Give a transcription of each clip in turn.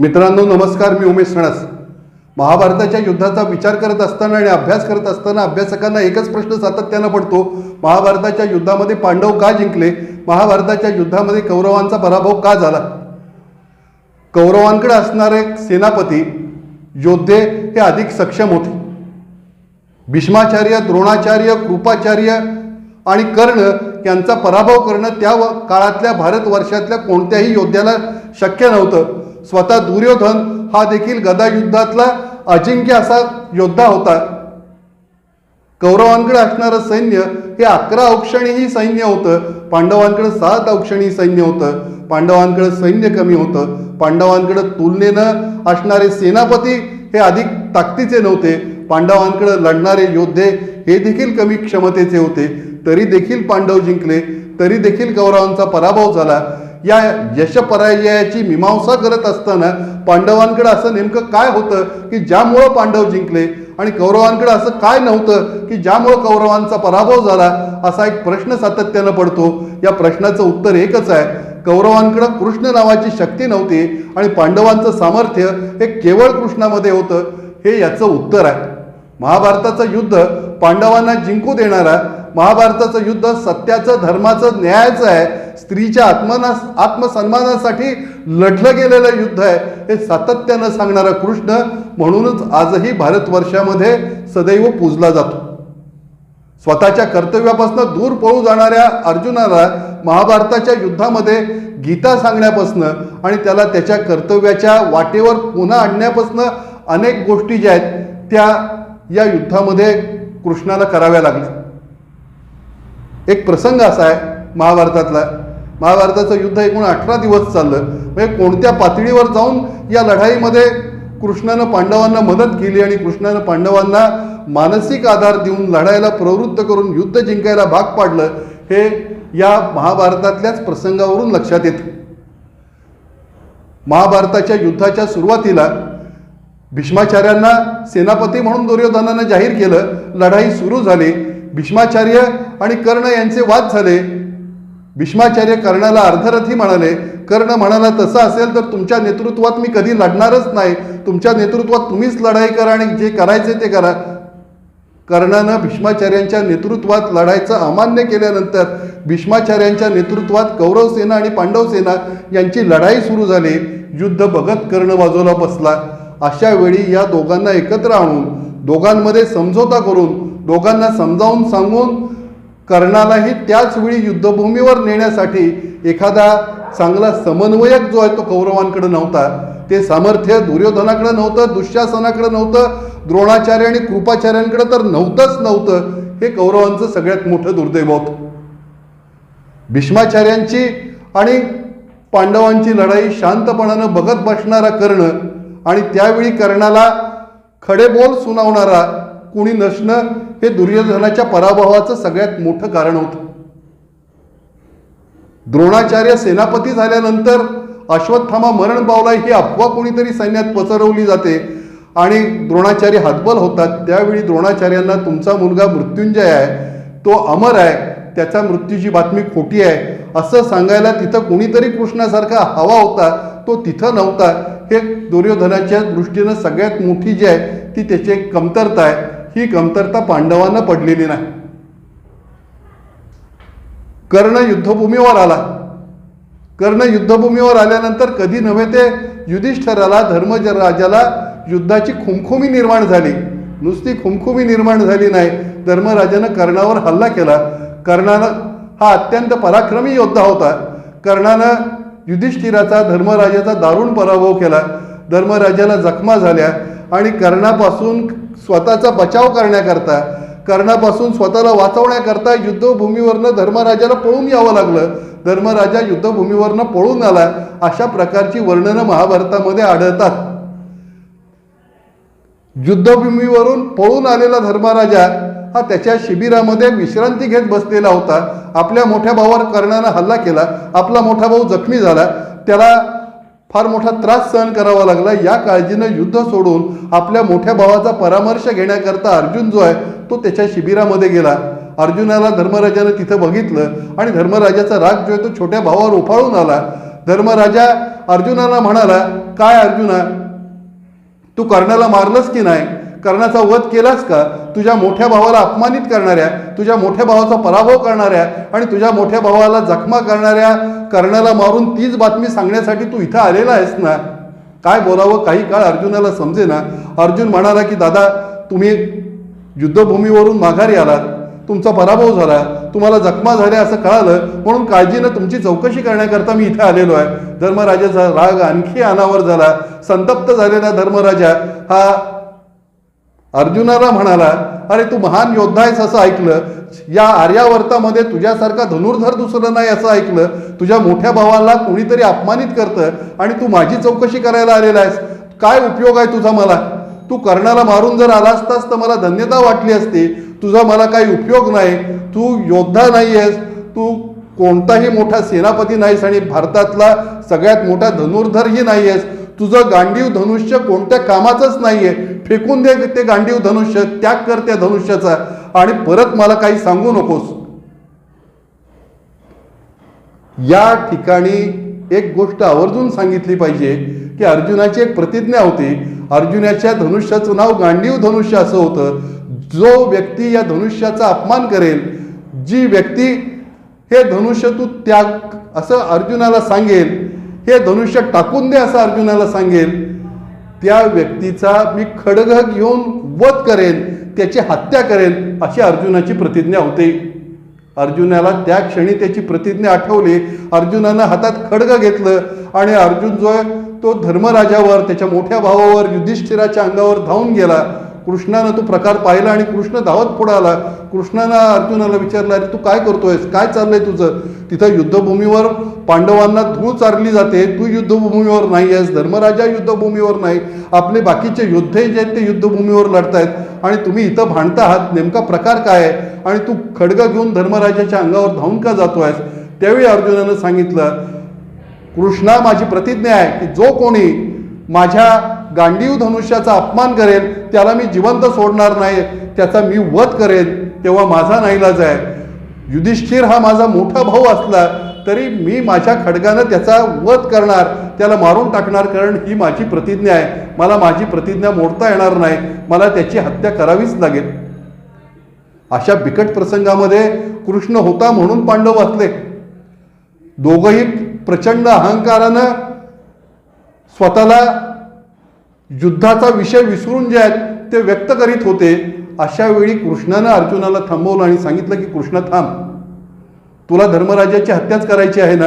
मित्रांनो नमस्कार मी उमेश सणस. महाभारताच्या युद्धाचा विचार करत असताना आणि अभ्यास करत असताना अभ्यासकांना एकच प्रश्न सातत्यानं पडतो. महाभारताच्या युद्धामध्ये पांडव का जिंकले? महाभारताच्या युद्धामध्ये कौरवांचा पराभव का झाला? कौरवांकडे असणारे सेनापती योद्धे हे अधिक सक्षम होते. भीष्माचार्य द्रोणाचार्य कृपाचार्य आणि कर्ण यांचा पराभव करणं त्या काळातल्या काळातल्या भारतवर्षातल्या कोणत्याही योद्ध्याला शक्य नव्हतं. स्वतः दुर्योधन हा देखील गदायुद्धातला अजिंक्य असा योद्धा होता. कौरवांकडे असणारं सैन्य हे अकरा औक्षणीही सैन्य होतं. पांडवांकडे सात औक्षणी सैन्य होतं. पांडवांकडे सैन्य कमी होतं. पांडवांकडे तुलनेनं असणारे सेनापती हे अधिक ताकदीचे नव्हते. पांडवांकडे लढणारे योद्धे हे देखील कमी क्षमतेचे होते. तरी देखील पांडव जिंकले. तरी देखील कौरवांचा पराभव झाला. या यशपराजयाची मीमांसा करत असताना पांडवांकडे असं नेमकं काय होतं की ज्यामुळं पांडव जिंकले आणि कौरवांकडे असं काय नव्हतं की ज्यामुळं कौरवांचा पराभव झाला असा एक प्रश्न सातत्यानं पडतो. या प्रश्नाचं उत्तर एकच आहे. कौरवांकडं कृष्ण नावाची शक्ती नव्हती आणि पांडवांचं सामर्थ्य हे केवळ कृष्णामध्ये होतं हे याचं उत्तर आहे. महाभारताचं युद्ध पांडवांना जिंकू देणारा महाभारताचं युद्ध सत्याचं धर्माचं न्यायाचं आहे. स्त्रीच्या आत्मना आत्मसन्मानासाठी लढलं गेलेलं युद्ध आहे. हे सातत्यानं सांगणारा कृष्ण म्हणूनच आजही भारतवर्षामध्ये सदैव पूजला जातो. स्वतःच्या कर्तव्यापासून दूर पळू जाणाऱ्या अर्जुनाला महाभारताच्या युद्धामध्ये गीता सांगण्यापासनं आणि त्याला त्याच्या कर्तव्याच्या वाटेवर पुन्हा आणण्यापासनं अनेक गोष्टी ज्या आहेत त्या या युद्धामध्ये कृष्णाला कराव्या लागल्या. एक प्रसंग असा आहे महाभारतातला. महाभारताचं युद्ध एकूण अठरा दिवस चाललं. म्हणजे कोणत्या पातळीवर जाऊन या लढाईमध्ये कृष्णानं पांडवांना मदत केली आणि कृष्णानं पांडवांना मानसिक आधार देऊन लढायला प्रवृत्त करून युद्ध जिंकायला भाग पाडलं हे या महाभारतातल्याच प्रसंगावरून लक्षात येतं. महाभारताच्या युद्धाच्या सुरुवातीला भीष्माचार्यांना सेनापती म्हणून दुर्योधनानं जाहीर केलं. लढाई सुरू झाली. भीष्माचार्य आणि कर्ण यांचे वाद झाले. भीष्माचार्य कर्णाला अर्धरथी म्हणाले कर्ण म्हणाला तसं असेल तर तुमच्या नेतृत्वात मी कधी लढणारच नाही. तुमच्या नेतृत्वात तुम्हीच लढाई करा आणि जे करायचे ते करा. कर्णानं भीष्माचार्यांच्या नेतृत्वात लढायचं अमान्य केल्यानंतर भीष्माचार्यांच्या नेतृत्वात कौरव सेना आणि पांडव सेना यांची लढाई सुरू झाली. युद्ध बघत कर्ण बाजूला बसला. अशा वेळी या दोघांना एकत्र आणून दोघांमध्ये समझोता करून दोघांना समजावून सांगून कर्णालाही त्याच वेळी युद्धभूमीवर नेण्यासाठी एखादा चांगला समन्वयक जो आहे तो कौरवांकडे नव्हता. ते सामर्थ्य दुर्योधनाकडे नव्हतं दुःशासनाकडे नव्हतं द्रोणाचार्य आणि कृपाचार्यांकडे तर नव्हतंच नव्हतं. हे कौरवांचं सगळ्यात मोठं दुर्दैव होतं. भीष्माचार्यांची आणि पांडवांची लढाई शांतपणानं बघत बसणारा कर्ण आणि त्यावेळी कर्णाला खडे बोल सुनावणारा कुणी नसणं हे दुर्योधनाच्या पराभवाचं सगळ्यात मोठं कारण होतं. द्रोणाचार्य सेनापती झाल्यानंतर अश्वत्थामा मरण पावला ही अफवा कोणीतरी सैन्यात पसरवली जाते आणि द्रोणाचार्य हातबल होतात. त्यावेळी द्रोणाचार्यांना तुमचा मुलगा मृत्युंजय आहे तो अमर आहे त्याच्या मृत्यूची बातमी खोटी आहे. असं सांगायला तिथं कोणीतरी कृष्णासारखा हवा होता तो तिथं नव्हता. हे दुर्योधनाच्या दृष्टीनं सगळ्यात मोठी जी आहे ती त्याची एक कमतरता आहे. ही कमतरता पांडवांना पडलेली नाही. कर्ण युद्धभूमीवर आला. कर्ण युद्धभूमीवर आल्यानंतर कधी नव्हे ते युधिष्ठराला धर्मज राजाला युद्धाची खुमखुमी निर्माण झाली. नुसती खुमखुमी निर्माण झाली नाही. धर्मराजानं कर्णावर हल्ला केला. कर्णानं हा अत्यंत पराक्रमी योद्धा होता. कर्णानं युधिष्ठिराचा धर्मराजाचा दारुण पराभव केला. धर्मराजाला जखमा झाल्या आणि कर्णापासून स्वतःचा बचाव करण्याकरता कर्णापासून स्वतःला वाचवण्याकरता युद्धभूमीवरनं धर्मराजाला पळून यावं लागलं. धर्मराजा युद्धभूमीवरनं पळून आला. अशा प्रकारची वर्णनं महाभारतामध्ये आढळतात. युद्धभूमीवरून पळून आलेला धर्मराजा हा त्याच्या शिबिरामध्ये विश्रांती घेत बसलेला होता. आपल्या मोठ्या भावावर कर्णानं हल्ला केला. आपला मोठा भाऊ जखमी झाला. त्याला फार मोठा त्रास सहन करावा लागला. या काळजीनं युद्ध सोडून आपल्या मोठ्या भावाचा परामर्श घेण्याकरता अर्जुन जो आहे तो त्याच्या शिबिरामध्ये गेला. अर्जुनाला धर्मराजानं तिथं बघितलं आणि धर्मराजाचा राग जो आहे तो छोट्या भावावर उफाळून आला. धर्मराजा अर्जुनाला म्हणाला काय अर्जुना तू कर्णाला मारलंस की नाही? कर्णाचा वध केलास का? तुझ्या मोठ्या भावाला अपमानित करणाऱ्या तुझ्या मोठ्या भावाचा पराभव करणाऱ्या आणि तुझ्या मोठ्या भावाला जखमा करणाऱ्या कर्णाला मारून तीच बातमी सांगण्यासाठी तू इथं आलेला आहेस ना? काय बोलावं? काही काळ अर्जुनाला समजे ना अर्जुन म्हणाला की दादा तुम्ही युद्धभूमीवरून माघारी आलात. तुमचा पराभव झाला. तुम्हाला जखमा झाल्या असं कळालं. म्हणून काळजीनं तुमची चौकशी करण्याकरता मी इथे आलेलो आहे. धर्मराजाचा राग आणखी अनावर झाला. संतप्त झालेला धर्मराजा हा अर्जुनाला म्हणाला अरे तू महान योद्धा आहेस असं ऐकलं. या आर्यावर्तामध्ये तुझ्यासारखा धनुर्धर दुसरं नाही असं ऐकलं. तुझ्या मोठ्या भावाला कोणीतरी अपमानित करतं आणि तू माझी चौकशी करायला आलेला आहेस. काय उपयोग आहे तुझा मला? तू कर्णाला मारून जर आला असतास तर मला धन्यता वाटली असती. तुझा मला काही उपयोग नाही. तू योद्धा नाही आहेस. तू कोणताही मोठा सेनापती नाहीस आणि भारतातला सगळ्यात मोठा धनुर्धरही नाही आहेस. तुझं गांडीव धनुष्य कोणत्या कामाचंच नाहीये. फेकून दे ते गांडीव धनुष्य त्याग कर त्या धनुष्याचा. आणि परत मला काही सांगू नकोस. या ठिकाणी एक गोष्ट आवर्जून सांगितली पाहिजे की अर्जुनाची एक प्रतिज्ञा होती. अर्जुनाच्या धनुष्याचं नाव गांडीव धनुष्य असं होतं. जो व्यक्ती या धनुष्याचा अपमान करेल जी व्यक्ती हे धनुष्य तू त्याग असं अर्जुनाला सांगेल हे धनुष्य टाकून दे असं अर्जुनाला सांगेल. त्या व्यक्तीचा मी खडग घेऊन वध करेन त्याची हत्या करेन अशी अर्जुनाची प्रतिज्ञा होते. अर्जुनाला त्या क्षणी त्याची प्रतिज्ञा आठवली. अर्जुनानं हातात खडग घेतलं आणि अर्जुन जो आहे तो धर्मराजावर त्याच्या मोठ्या भावावर युधिष्ठिराच्या अंगावर धावून गेला. कृष्णानं तो प्रकार पाहिला आणि कृष्ण धावत पुढे आला कृष्णानं अर्जुनाला विचारलं अरे तू काय करतोयस? काय चाललंय तुझं? तिथं युद्धभूमीवर पांडवांना धूळ चारली जाते. तू युद्धभूमीवर नाही आहेस. धर्मराजा युद्धभूमीवर नाही. आपले बाकीचे योद्धे जे आहेत ते युद्धभूमीवर लढतायत. आणि तुम्ही इथं भांडता आहात. नेमका प्रकार काय आहे? आणि तू खडगा घेऊन धर्मराजाच्या अंगावर धावून का जातो आहेस? त्यावेळी अर्जुनानं सांगितलं कृष्णा माझी प्रतिज्ञा आहे की जो कोणी माझ्या गांडीव धनुष्याचा अपमान करेल त्याला मी जिवंत सोडणार नाही त्याचा मी वध करेन तेव्हा माझा नाईलाज आहे युधिष्ठिर हा माझा मोठा भाऊ असला तरी मी माझ्या खडगानं त्याचा वध करणार त्याला मारून टाकणार कारण ही माझी प्रतिज्ञा आहे. मला माझी प्रतिज्ञा मोडता येणार नाही मला त्याची हत्या करावीच लागेल. अशा बिकट प्रसंगामध्ये कृष्ण होता म्हणून पांडव वाचले. दोघंही प्रचंड अहंकारानं स्वतःला युद्धाचा विषय विसरून जे आहेत ते व्यक्त करीत होते. अशा वेळी कृष्णानं अर्जुनाला थांबवलं आणि सांगितलं की कृष्ण थांब. तुला धर्मराजाची हत्याच करायची आहे ना?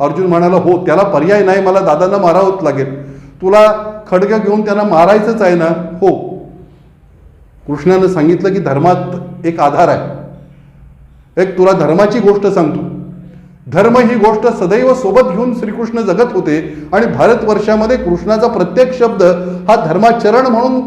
अर्जुन म्हणाला हो त्याला पर्याय नाही. मला दादांना मारावंच लागेल. तुला खडग घेऊन त्यांना मारायचंच आहे ना? हो. कृष्णानं सांगितलं की धर्मात एक आधार आहे. एक तुला धर्माची गोष्ट सांगतो. धर्म ही गोष्ट सदैव सोबत घेऊन श्रीकृष्ण जगत होते आणि भारतवर्षामध्ये कृष्णाचा प्रत्येक शब्द हा धर्माचरण म्हणून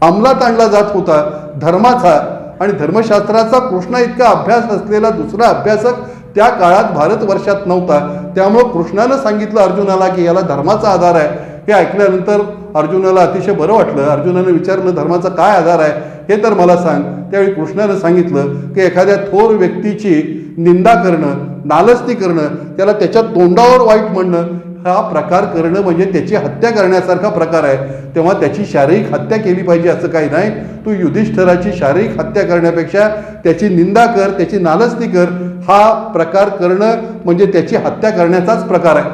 अंमलात आणला जात होता. धर्माचा आणि धर्मशास्त्राचा कृष्णा इतका अभ्यास असलेला दुसरा अभ्यासक त्या काळात भारतवर्षात नव्हता. त्यामुळं कृष्णानं सांगितलं अर्जुनाला की याला धर्माचा आधार आहे. हे ऐकल्यानंतर अर्जुनाला अतिशय बरं वाटलं. अर्जुनानं विचारलं धर्माचा काय आधार आहे? हे तर मला सांग. त्यावेळी कृष्णानं सांगितलं की एखाद्या थोर व्यक्तीची निंदा करणं नालस्ती करणं त्याला त्याच्या तोंडावर वाईट म्हणणं हा प्रकार करणं म्हणजे त्याची हत्या करण्यासारखा प्रकार आहे. तेव्हा त्याची शारीरिक हत्या केली पाहिजे असं काही नाही. तू युधिष्ठराची शारीरिक हत्या करण्यापेक्षा त्याची निंदा कर त्याची नालस्ती कर. हा प्रकार करणं म्हणजे त्याची हत्या करण्याचाच प्रकार आहे.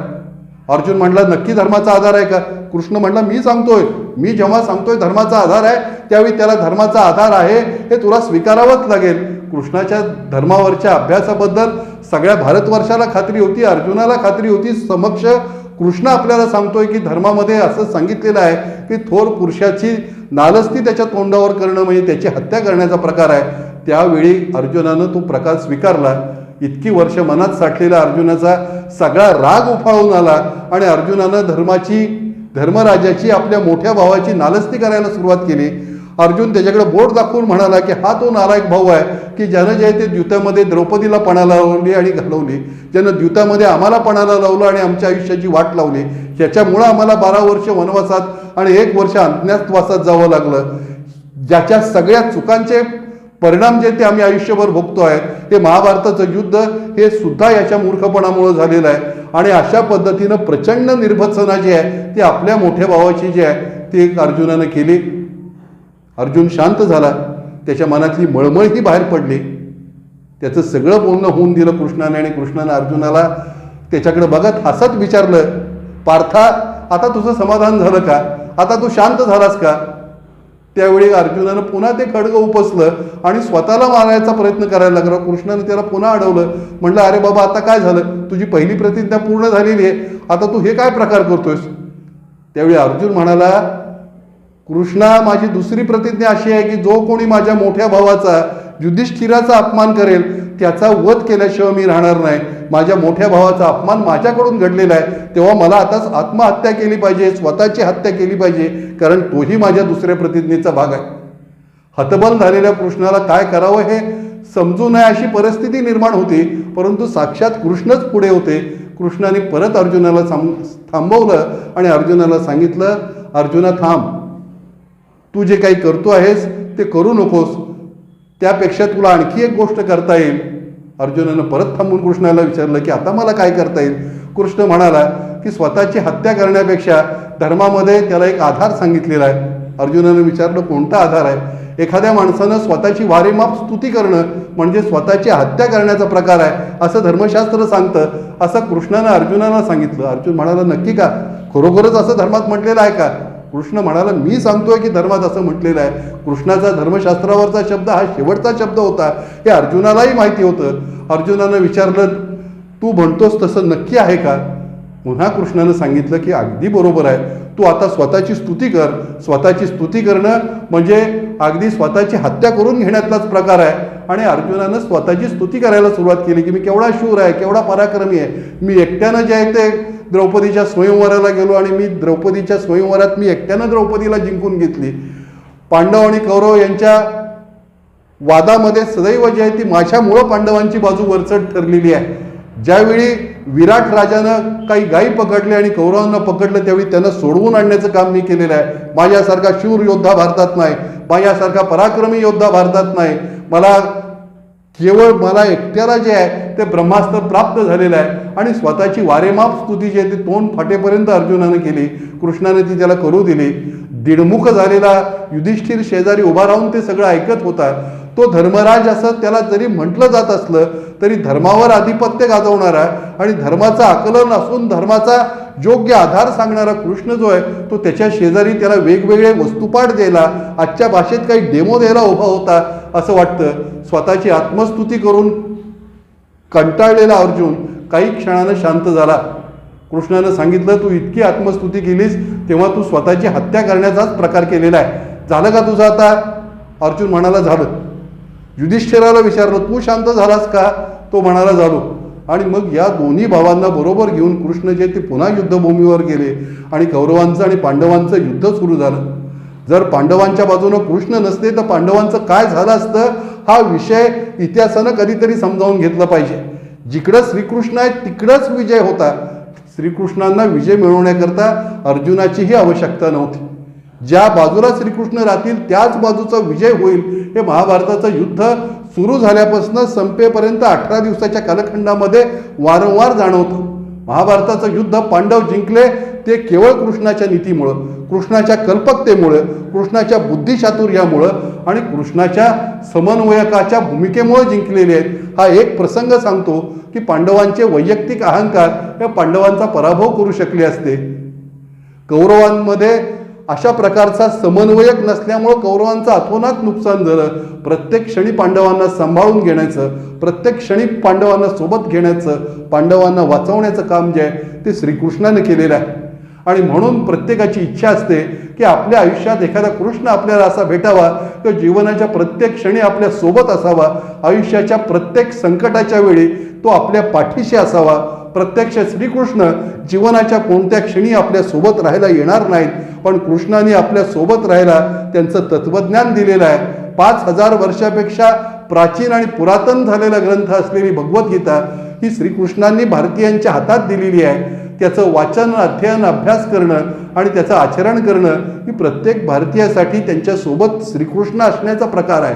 अर्जुन म्हणला नक्की धर्माचा आधार आहे का? कृष्ण म्हणला मी सांगतोय. मी जेव्हा सांगतोय धर्माचा आधार आहे त्यावेळी त्याला धर्माचा आधार आहे हे तुला स्वीकारावंच लागेल. कृष्णाच्या धर्मावरच्या अभ्यासाबद्दल सगळ्या भारतवर्षाला खात्री होती अर्जुनाला खात्री होती. समक्ष कृष्ण आपल्याला सांगतोय की धर्मामध्ये असं सांगितलेलं आहे की थोर पुरुषाची नालस्ती त्याच्या तोंडावर करणं म्हणजे त्याची हत्या करण्याचा प्रकार आहे. त्यावेळी अर्जुनानं तो प्रकार स्वीकारला. इतकी वर्ष मनात साठलेला अर्जुनाचा सगळा राग उफाळून आला आणि अर्जुनानं धर्माची धर्मराजाची आपल्या मोठ्या भावाची नालस्ती करायला सुरुवात केली. अर्जुन त्याच्याकडे बोट दाखवून म्हणाला की हा तो नालायक भाऊ आहे की ज्यानं जे आहे ते द्युतामध्ये द्रौपदीला पणाला लावली आणि घालवली. ज्यानं द्युतामध्ये आम्हाला पणाला लावलं आणि आमच्या आयुष्याची वाट लावली. याच्यामुळं आम्हाला बारा वर्ष वनवासात आणि एक वर्ष अज्ञातवासात जावं लागलं. ज्याच्या सगळ्या चुकांचे परिणाम जे ते आम्ही आयुष्यभर भोगतो आहे ते महाभारताचं युद्ध हे सुद्धा याच्या मूर्खपणामुळे झालेलं आहे. आणि अशा पद्धतीनं प्रचंड निर्भत्सना जी आहे ती आपल्या मोठ्या भावाची जी आहे ती एक अर्जुनानं केली. अर्जुन शांत झाला. त्याच्या मनातली मळमळ ही बाहेर पडली. त्याचं सगळं बोलणं होऊन दिलं कृष्णाने आणि कृष्णाने अर्जुनाला. त्याच्याकडे बघत हसत विचारलं पार्था आता तुझं समाधान झालं का? आता तू शांत झालास का? त्यावेळी अर्जुनानं पुन्हा ते खडगं उपसलं आणि स्वतःला मारायचा प्रयत्न करायला लागला. कृष्णानं त्याला पुन्हा अडवलं. म्हणलं अरे बाबा आता काय झालं? तुझी पहिली प्रतिज्ञा पूर्ण झालेली आहे. आता तू हे काय प्रकार करतोयस? त्यावेळी अर्जुन म्हणाला कृष्णा माझी दुसरी प्रतिज्ञा अशी आहे की जो कोणी माझ्या मोठ्या भावाचा युधिष्ठिराचा अपमान करेल त्याचा वध केल्याशिवाय मी राहणार नाही. माझ्या मोठ्या भावाचा अपमान माझ्याकडून घडलेला आहे. तेव्हा मला आताच आत्महत्या केली पाहिजे स्वतःची हत्या केली पाहिजे कारण तोही माझ्या दुसऱ्या प्रतिज्ञेचा भाग आहे. हतबल झालेल्या कृष्णाला काय करावं हे समजू नये अशी परिस्थिती निर्माण होती परंतु साक्षात कृष्णच पुढे होते. कृष्णाने परत अर्जुनाला थांब थांबवलं आणि अर्जुनाला सांगितलं अर्जुना थांब. तू जे काही करतो आहेस ते करू नकोस. त्यापेक्षा तुला आणखी एक गोष्ट करता येईल. अर्जुनानं परत थांबून कृष्णाला विचारलं की आता मला काय करता येईल? कृष्ण म्हणाला की स्वतःची हत्या करण्यापेक्षा धर्मामध्ये त्याला एक आधार सांगितलेला आहे. अर्जुनानं विचारलं कोणता आधार आहे? एखाद्या माणसानं स्वतःची वारेमाप स्तुती करणं म्हणजे स्वतःची हत्या करण्याचा प्रकार आहे असं धर्मशास्त्र सांगतं असं कृष्णानं अर्जुनाला सांगितलं. अर्जुन म्हणाला नक्की का? खरोखरच असं धर्मात म्हटलेलं आहे का? कृष्ण म्हणाला मी सांगतोय की धर्मात असं म्हटलेलं आहे. कृष्णाचा धर्मशास्त्रावरचा शब्द हा शेवटचा शब्द होता. हे अर्जुनालाही माहिती होतं. अर्जुनानं विचारलं तू म्हणतोस तसं नक्की आहे का? पुन्हा कृष्णानं सांगितलं की अगदी बरोबर आहे. तू आता स्वतःची स्तुती कर. स्वतःची स्तुती करणं म्हणजे अगदी स्वतःची हत्या करून घेण्यातलाच प्रकार आहे. आणि अर्जुनानं स्वतःची स्तुती करायला सुरुवात केली की मी केवढा शूर आहे केवढा पराक्रमी आहे. मी एकट्यानं जे आहे ते द्रौपदीच्या स्वयंवराला गेलो आणि मी द्रौपदीच्या स्वयंवरात मी एकट्यानं द्रौपदीला जिंकून घेतली. पांडव आणि कौरव यांच्या वादामध्ये सदैव जी आहे ती माझ्यामुळं पांडवांची बाजू वरचढ ठरलेली आहे. ज्यावेळी विराट राजानं काही गायी पकडले आणि कौरवांना पकडलं त्यावेळी त्यांना सोडवून आणण्याचं काम मी केलेलं आहे. माझ्यासारखा शूर योद्धा भारतात नाही. माझ्यासारखा पराक्रमी योद्धा भारतात नाही. मला केवळ मला एकट्याला जे आहे ते ब्रह्मास्त्र प्राप्त झालेलं आहे. आणि स्वतःची वारेमाप स्तुती जी आहे ती तोंड फाटेपर्यंत अर्जुनानं केली. कृष्णाने ती त्याला करू दिली. दिडमुख झालेला युधिष्ठिर शेजारी उभा राहून ते सगळं ऐकत होता. तो धर्मराज असं त्याला जरी म्हटलं जात असलं तरी धर्मावर आधिपत्य गाजवणारा आणि धर्माचं आकलन असून धर्माचा योग्य आधार सांगणारा कृष्ण जो आहे तो त्याच्या शेजारी त्याला वेगवेगळे वस्तुपाठ द्यायला आजच्या भाषेत काही डेमो द्यायला उभा होता असं वाटतं. स्वतःची आत्मस्तुती करून कंटाळलेला अर्जुन काही क्षणानं शांत झाला. कृष्णानं सांगितलं तू इतकी आत्मस्तुती केलीस तेव्हा तू स्वतःची हत्या करण्याचाच प्रकार केलेला आहे. झालं का तुझं आता? अर्जुन म्हणाला झालं. युधिष्ठिराला विचारलं तू शांत झालास का? तो म्हणाला झालो. आणि मग या दोन्ही भावांना बरोबर घेऊन कृष्ण जे ते पुन्हा युद्धभूमीवर गेले आणि कौरवांचं आणि पांडवांचं युद्ध सुरू झालं. जर पांडवांच्या बाजूनं कृष्ण नसते तर पांडवांचं काय झालं असतं हा विषय इतिहासानं कधीतरी समजावून घेतला पाहिजे. जिकडं श्रीकृष्ण आहे तिकडंच विजय होता. श्रीकृष्णांना विजय मिळवण्याकरता अर्जुनाचीही आवश्यकता नव्हती. ज्या बाजूला श्रीकृष्ण राहतील त्याच बाजूचा विजय होईल. हे महाभारताचं युद्ध सुरू झाल्यापासून संपेपर्यंत अठरा दिवसाच्या कालखंडामध्ये वारंवार जाणवतं. महाभारताचं युद्ध पांडव जिंकले ते केवळ कृष्णाच्या नीतीमुळं कृष्णाच्या कल्पकतेमुळं कृष्णाच्या बुद्धिचातुर्यामुळं आणि कृष्णाच्या समन्वयकाच्या भूमिकेमुळे जिंकलेले आहेत. हा एक प्रसंग सांगतो की पांडवांचे वैयक्तिक अहंकार या पांडवांचा पराभव करू शकले असते. कौरवांमध्ये अशा प्रकारचा समन्वयक नसल्यामुळं कौरवांचं अथोनात नुकसान झालं. प्रत्येक क्षणी पांडवांना सांभाळून घेण्याचं प्रत्येक क्षणी पांडवांना सोबत घेण्याचं पांडवांना वाचवण्याचं काम जे आहे ते श्रीकृष्णाने केलेलं आहे. आणि म्हणून प्रत्येकाची इच्छा असते की आपल्या आयुष्यात एखादा कृष्ण आपल्याला असा भेटावा किंवा जीवनाच्या प्रत्येक क्षणी आपल्यासोबत असावा आयुष्याच्या प्रत्येक संकटाच्या वेळी तो आपल्या पाठीशी असावा. प्रत्यक्ष श्रीकृष्ण जीवनाच्या कोणत्या क्षणी आपल्यासोबत राहायला येणार नाहीत पण कृष्णाने आपल्यासोबत राहायला त्यांचं तत्वज्ञान दिलेलं आहे. पाच हजार वर्षापेक्षा प्राचीन आणि पुरातन झालेला ग्रंथ असलेली भगवद्गीता ही श्रीकृष्णांनी भारतीयांच्या हातात दिलेली आहे. त्याचं वाचन अध्ययन अभ्यास करणं आणि त्याचं आचरण करणं ही प्रत्येक भारतीयासाठी त्यांच्यासोबत श्रीकृष्ण असण्याचा प्रकार आहे.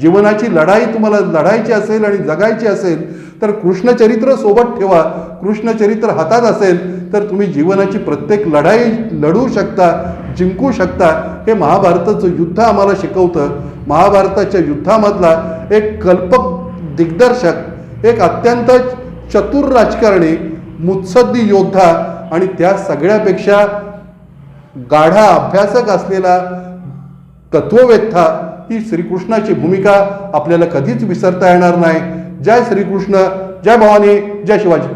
जीवनाची लढाई तुम्हाला लढायची असेल आणि जगायची असेल तर कृष्णचरित्र सोबत ठेवा. कृष्णचरित्र हातात असेल तर तुम्ही जीवनाची प्रत्येक लढाई लढू शकता जिंकू शकता. हे महाभारताचं युद्ध आम्हाला शिकवतं. महाभारताच्या युद्धामधला एक कल्पक दिग्दर्शक एक अत्यंत चतुर राजकारणी मुत्सद्दी योद्धा आणि त्या सगळ्यापेक्षा गाढा अभ्यासक असलेला तत्ववेत्ता ही श्रीकृष्णाची भूमिका आपल्याला कधीच विसरता येणार नाही. जय श्रीकृष्ण जय भवानी जय शिवाजी.